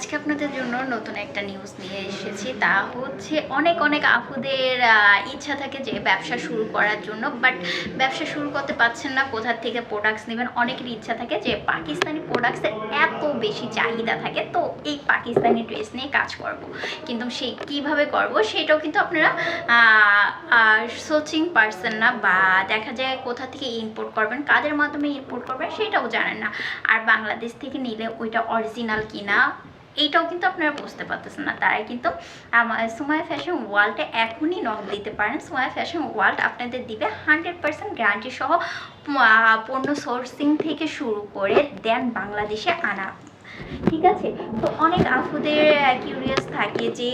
আজকে আপনাদের জন্য নতুন একটা নিউজ নিয়ে এসেছি। তা হচ্ছে অনেক অনেক আপুদের ইচ্ছা থাকে যে ব্যবসা শুরু করার জন্য বাট ব্যবসা শুরু করতে পারছেন না কোথার থেকে প্রোডাক্টস নেবেন? অনেকের ইচ্ছা থাকে যে পাকিস্তানি প্রোডাক্টসের এত বেশি চাহিদা থাকে, তো এই পাকিস্তানি ড্রেস নিয়ে কাজ করব। কিন্তু সেই কীভাবে করব সেটাও কিন্তু আপনারা সোচিং পারসন না, বা দেখা যায় কোথা থেকে ইম্পোর্ট করবেন, কাদের মাধ্যমে ইম্পোর্ট করবেন, সেটাও জানেন না। আর বাংলাদেশ থেকে নিলে ওইটা অরিজিনাল কিনা এইটাও কিন্তু আপনারা বুঝতে পারতেছেন না। তারাই কিন্তু আমার সুমায়া ফ্যাশন ওয়ার্ল্ডে এখনই নক দিতে পারেন। সুমায়া ফ্যাশন ওয়ার্ল্ড আপনাদের দিবে হান্ড্রেড পার্সেন্ট গ্যারান্টি সহ পণ্য সোর্সিং থেকে শুরু করে দেন বাংলাদেশে আনা ঠিক আছে? তো অনেক আপুদের কিউরিয়াস থাকে যে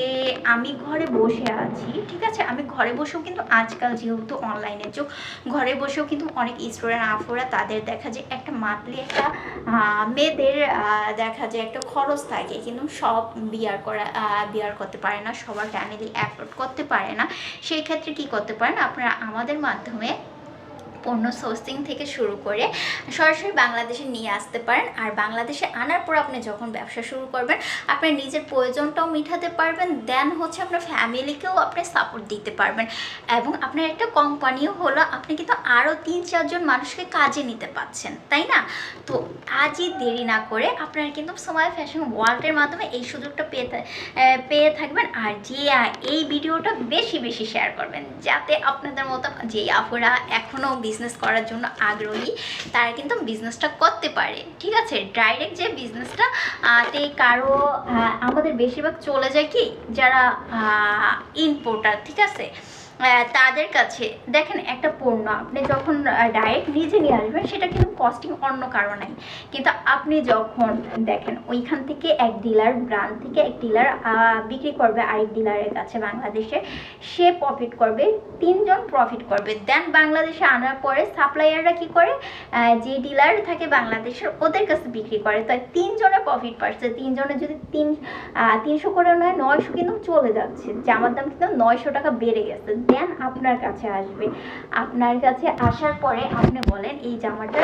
আমি ঘরে বসে আছি, ঠিক আছে? আমি ঘরে বসেও কিন্তু আজকাল যেহেতু অনলাইনের যুগ, ঘরে বসেও কিন্তু অনেক স্টুডেন্ট আফুরা তাদের দেখা যায় একটা মান্থলি একটা মেয়েদের দেখা যায় একটা খরচ থাকে। কিন্তু সব বিয়ার করা বিয়ার করতে পারে না, সবার ফ্যামিলি অ্যাফোর্ড করতে পারে না। সেই ক্ষেত্রে কি করতে পারেন? আপনারা আমাদের মাধ্যমে পণ্য সোর্সিং থেকে শুরু করে সরাসরি বাংলাদেশে নিয়ে আসতে পারেন। আর বাংলাদেশে আনার পর আপনি যখন ব্যবসা শুরু করবেন, আপনার নিজের প্রয়োজনটাও মেটাতে পারবেন। দেন হচ্ছে আপনার ফ্যামিলিকেও আপনি সাপোর্ট দিতে পারবেন। এবং আপনার একটা কোম্পানিও হলো, আপনি কিন্তু আরও তিন চারজন মানুষকে কাজে নিতে পাচ্ছেন, তাই না? তো আজই দেরি না করে আপনারা কিন্তু সময় ফ্যাশন ওয়ার্ল্ডের মাধ্যমে এই সুযোগটা পেয়ে পেয়ে থাকবেন। আর যে এই ভিডিওটা বেশি বেশি শেয়ার করবেন, যাতে আপনাদের মতো যে, আপুরা এখনও বিজনেস করার জন্য আগ্রহী, তারা কিন্তু বিজনেসটা করতে পারে। ঠিক আছে? ডাইরেক্ট যে বিজনেসটা তে কারও আমাদের বেশিরভাগ চলে যায় কি? যারা ইম্পোর্টার ঠিক আছে? তাদের কাছে, দেখেন একটা পণ্য, আপনি যখন ডাইরেক্ট নিজে নিয়ে আসবেন, সেটা কিন্তু কস্টিং অন্য কারও নাই। কিন্তু আপনি যখন, দেখেন, ওইখান থেকে এক ডিলার ব্র্যান্ড থেকে এক ডিলার বিক্রি করবে আরেক ডিলারের কাছে বাংলাদেশে, সে প্রফিট করবে, তিনজন প্রফিট করবে। দেন বাংলাদেশে আনার পরে সাপ্লায়াররা কি করে? যে ডিলার থাকে বাংলাদেশের, ওদের কাছে বিক্রি করে। তাই তিনজনের প্রফিট পাচ্ছে, তিনজনে যদি তিন তিনশো করে নয়, নয়শো কিন্তু চলে যাচ্ছে জামার দাম কিন্তু নয়শো টাকা বেড়ে গেছে। দেন আপনার কাছে আসবে। আপনার কাছে আসার পরে আপনি বলেন, এই জামাটা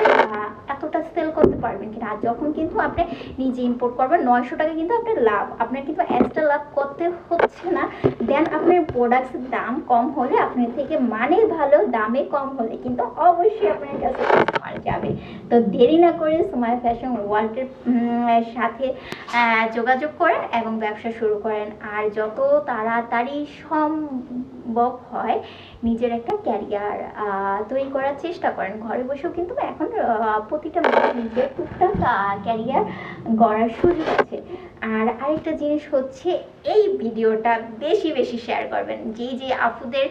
এতটা সেল করতে পারবেন কিনা? আর যখন কিন্তু আপনি নিজে ইম্পোর্ট করবেন, নয়শো টাকা কিন্তু আপনার লাভ। আপনার কিন্তু এক্সট্রা লাভ করতে হচ্ছে না। দেন আপনার প্রোডাক্টসের দাম কম হলে আপনার থেকে মানে ভালো, দামে কম হলে কিন্তু অবশ্যই আপনার কাছে কাস্টমার যাবে। তো দেরি না করে সময় ফ্যাশন ওয়ার্ল্ডের সাথে যোগাযোগ করেন এবং ব্যবসা শুরু করেন। আর যত তাড়াতাড়ি সম্ভব হয়, নিজের একটা ক্যারিয়ার তৈরি করার চেষ্টা করেন। ঘরে বসেও কিন্তু এখন প্রতিটা মেয়ের নিজের টুকটাক ক্যারিয়ার গড়ার সুযোগ আছে। আর আরেকটা জিনিস হচ্ছে, এই ভিডিওটা বেশি বেশি শেয়ার করবেন। যে যে আপুদের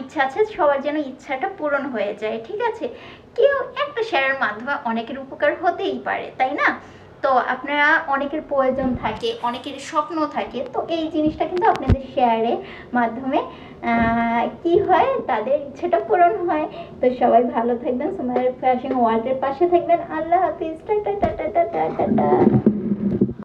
ইচ্ছা আছে, সবার যেন ইচ্ছাটা পূরণ হয়ে যায়, ঠিক আছে? কেউ একটা শেয়ারের মাধ্যমে অনেকের উপকার হতেই পারে, তাই না? তো আপনারা অনেকের প্রয়োজন থাকে, অনেকের স্বপ্ন থাকে, তো এই জিনিসটা কিন্তু আপনাদের শেয়ারের মাধ্যমে কি হয়? তাদের ইচ্ছেটা পূরণ হয়। তো সবাই ভালো থাকবেন সময়ের ফ্যাশন ওয়ার্ল্ডের পাশে থাকবেন। আল্লাহ হাফিজ টা টা টা টাটা।